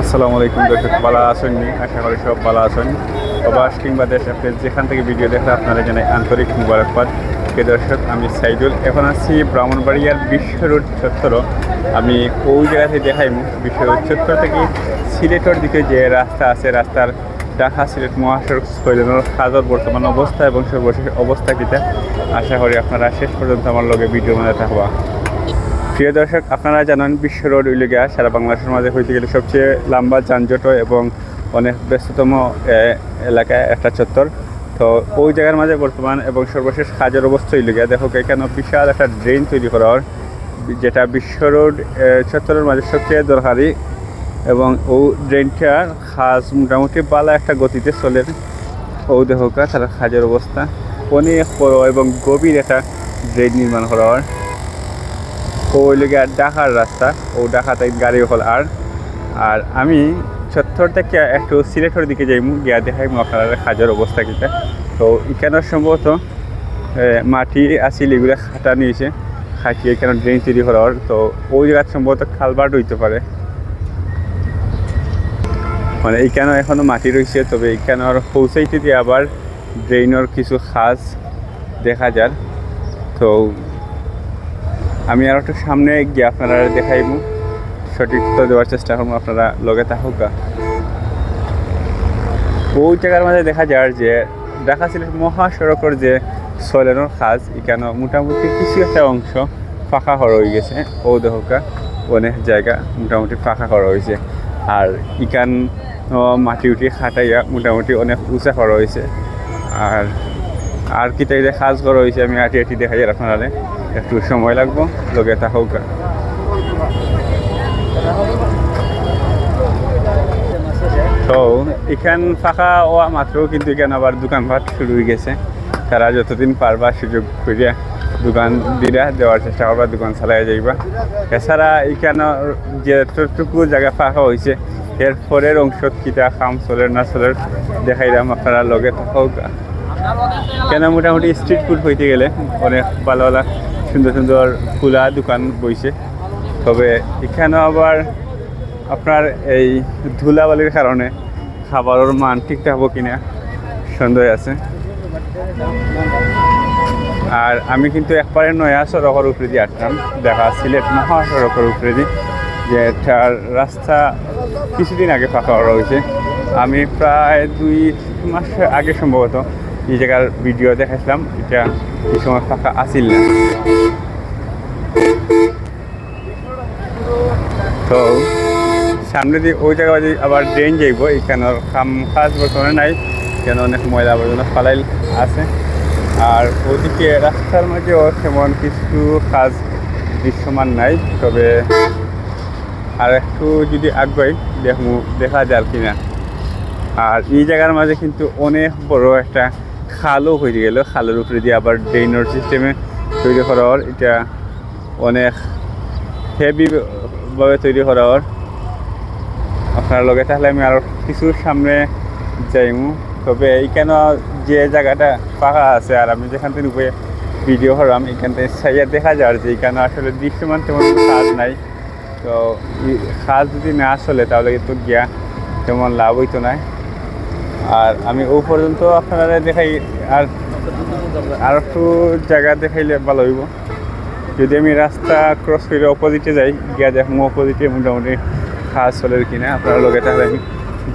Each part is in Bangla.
আসসালামু আলাইকুম, দর্শক, ভালো আছেন আশা করি সব ভালো আছেন। প্রবাস কিংবা দেশ আপনি যেখান থেকে ভিডিও দেখে আপনারা জানাই আন্তরিক মুবারকবাদ। প্রিয় দর্শক, আমি সাইদুল। এখন আছি ব্রাহ্মণবাড়িয়ার বিশ্ব রোড চত্বর। আমি ওই জায়গাতে দেখাই বিশ্ব রোড চত্বর থেকে সিলেটের দিকে যে রাস্তা আছে, রাস্তার ঢাকা সিলেট মহাসড়ক সৈলেনের কাজের বর্তমান অবস্থা এবং সর্বশেষ অবস্থা কিতা আশা করি আপনারা শেষ পর্যন্ত আমার লগে ভিডিও মধ্যে থাকবা প্রিয় দর্শক, আপনারা জানেন বিশ্ব রোড উইলিগা, সারা বাংলাদেশের মাঝে হইতে গেলে সবচেয়ে লম্বা যানজট এবং অনেক ব্যস্ততম এলাকায় একটা চত্বর। তো ওই জায়গার মাঝে বর্তমান এবং সর্বশেষ কাজের অবস্থা উইলিগা। দেখো এখানে বিশাল একটা ড্রেন তৈরি করা হয়, যেটা বিশ্ব রোড চত্বরের মাঝে সবচেয়ে দরকারি এবং ও ড্রেনটার খাজ মোটামুটি বালা একটা গতিতে চলে। ও দেখোকা, তার কাজের অবস্থা। অনেক বড় এবং গভীর একটা ড্রেন নির্মাণ করা হয়। আর ঢাকার রাস্তা। ও ঢাকাতে গাড়ি হল আর। আর আমি চত্বর থেকে একটু সিলেটের দিকে যাইমু, গিয়া দেখাই আপনার কাজের অবস্থা কিটা তো এখানে সম্ভবত মাটি আসিল এগুলো খাটা নিয়েছে খাটিয়ে এখানে ড্রেন তৈরি করার তো ওই জায়গায় সম্ভবত খালবার্ট হইতে পারে। মানে এইখানে এখনও মাটি রয়েছে তবে এইখানে আর পৌঁছাইতে দিয়ে আবার ড্রেইনের কিছু খাস দেখা যায় তো আমি আর একটু সামনে গিয়ে আপনারা দেখাইব। সঠিক উত্তর দেওয়ার চেষ্টা করব আপনারা লগে থাকুক ওই জায়গার মাঝে দেখা যায় যে ঢাকা সিলেট মহাসড়কের যে সলেনের খাজ এখানে মোটামুটি কিছু একটা অংশ ফাঁকা করা হয়ে গেছে। ও দেহকা অনেক জায়গা মোটামুটি ফাঁকা করা হয়েছে। আর ইকান মাটি উঠি খাটাইয়া মোটামুটি অনেক উঁচা করা হয়েছে। আর আর কি তাই কাজ করা হয়েছে, আমি আটি আটি দেখাই আর আপনারা একটু সময় লাগবো লগে থাকুক তো, এখান ফাঁকা হওয়া মাত্র, কিন্তু এখানে আবার দোকানপাট শুরু হয়ে গেছে। তারা যতদিন পারবা সুযোগ করিয়া দোকান দিরা দেওয়ার চেষ্টা করবা, দোকান চালাই যাইবা। এছাড়া এখানে যতটুকু জায়গা ফাঁকা হয়েছে, এর পরের অংশ কিটা খাম, চলের না চলের দেখাইলাম আপনারা লগে থাকুক কেন মোটামুটি স্ট্রিট ফুড হইতে গেলে অনেক ভালো ভালো সুন্দর সুন্দর খোলা দোকান বইছে। তবে এখানে আবার আপনার এই ধুলাবালির কারণে খাবারের মান ঠিক থাকব কিনা সন্দেহ আছে। আর আমি কিন্তু একবারে নয়া সড়কের উপরে দিয়ে আসতাম দেখা সিলেট মহাসড়কের উপরে দিয়ে, যে এটার রাস্তা কিছুদিন আগে ফাঁকা হয়েছে। আমি প্রায় দুই মাস আগে সম্ভবত এই জায়গার ভিডিও দেখাইছিলাম, এটা এই সময় ফাঁকা আসিল না। তো সামনে দিয়ে ওই জায়গায় আবার ড্রেন যাইব এখানের খাম কাজ বর্তমানে নাই, কেন অনেক ময়লা আবর্জনা ফালাইল আছে। আর ওদিকে রাস্তার মাঝেও তেমন কিছু কাজ দৃশ্যমান নাই, তবে আর একটু যদি আগ্রহী দেখমু, দেখা যায় কিনা। আর এই জায়গার মাঝে কিন্তু অনেক বড় একটা খালও হয়ে গেল। খালের উপরে দিয়ে আবার ড্রেনের সিস্টেমে তৈরি করা হওয়ার। এটা অনেক হেভিভাবে তৈরি করা হওয়ার। আপনার লগে তাহলে আমি আরও কিছু সামনে যাইমু। তবে এইখানে যে জায়গাটা ফাঁকা আছে আর আমি যেখান থেকে উপরে ভিডিও হলাম এখান থেকে সাইয়া দেখা যায় যে এখানে আসলে দৃশ্যমান তেমন কাজ নাই। তো কাজ যদি না চলে তাহলে কিন্তু গিয়া তেমন লাভ হইতো না। আর আমি ও পর্যন্ত আপনারা দেখাই আর আর একটু জায়গা দেখাইলে ভালো হইব। যদি আমি রাস্তা ক্রস করে অপোজিটে যাই, গিয়া দেখুন অপোজিটে মোটামুটি খাস চলে কিনা, আপনারা লগে তাহলে আমি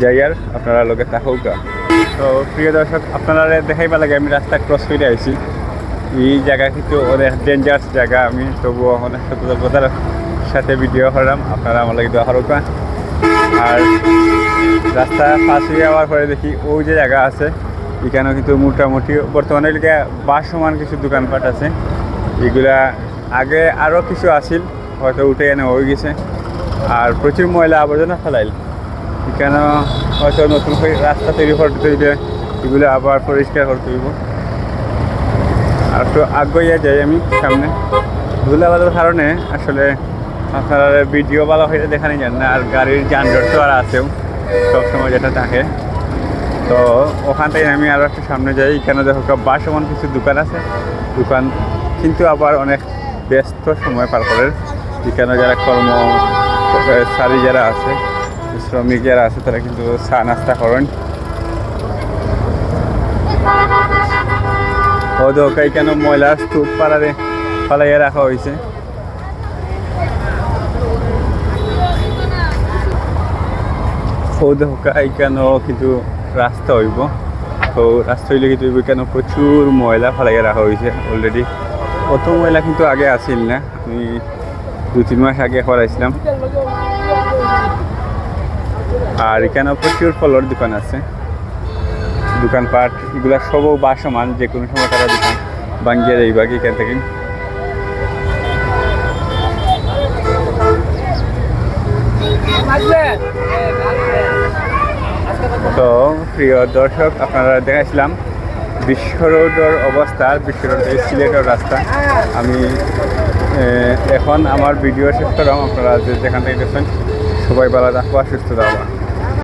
যাই আর আপনারা লগে থাকুক। তো প্রিয় দর্শক আপনারা দেখাইবা লাগে, আমি রাস্তা ক্রস করে আইছি। এই জায়গা কিন্তু অনেক ডেঞ্জারাস জায়গা, আমি তবুও অনেক সতর্কতার সাথে ভিডিও করলাম। আপনারা আমার লাগে দোয়া আর রাস্তা হয়ে যাওয়ার পরে দেখি ওই যে জায়গা আছে। এখানেও কিন্তু মোটামুটি বর্তমানে এদিকে বাসমান কিছু দোকানপাট আছে। এগুলা আগে আরও কিছু আসিল হয়তো উঠে এনে হয়ে গেছে। আর প্রচুর ময়লা আবর্জনা ফেলাইল। এখানে হয়তো নতুন করে রাস্তা তৈরি করতে হইবে, এগুলো আবার পরিষ্কার করতে হইব। আর একটু আগ্রহিয়া যাই আমি সামনে। ধুলাবালার কারণে আসলে আপনারা ভিডিও ভালো হয়ে দেখানি যান না, আর গাড়ির যানজট তো আর আছেও। সবসময় যেটা থাকে। তো ওখান থেকে আমি আরও একটু সামনে যাই। এখানে দেখো বাসমান কিছু দোকান আছে। দোকান কিন্তু আবার অনেক ব্যস্ত সময় পার করে। এখানে যারা কর্ম সারি যারা আছে, শ্রমিক যারা আছে, তারা কিন্তু চা নাস্তা করেন। ও দোকাই কেন ময়লার স্তূপ পাড়ারে পালাইয়া রাখা হয়েছে। ও দোকাই কেন কিন্তু রাস্তা হইব? তো রাস্তা হইলে কিন্তু কেন? প্রচুর ময়লা ফালাইয়া রাখা হয়েছে অলরেডি অত ময়লা কিন্তু আগে আসিল না। আমি দু, তিন মাস আগে করাইছিলাম আর এখানে প্রচুর ফলের দোকান আছে। দোকানপাট, এগুলা সবও বাসমান। যে কোনো সময় তারা দোকান ভাঙ্গিয়ে যাইবা এখান থেকে। তো প্রিয় দর্শক, আপনারা দেখাইছিলাম বিশ্ব রোডের অবস্থা বিশ্ব রোড এই সিলেটের রাস্তা। আমি এখন আমার ভিডিও শেষ করলাম। আপনারা যেখান থেকে দেখছেন, সবাই ভালো থাকব, সুস্থ থাকব।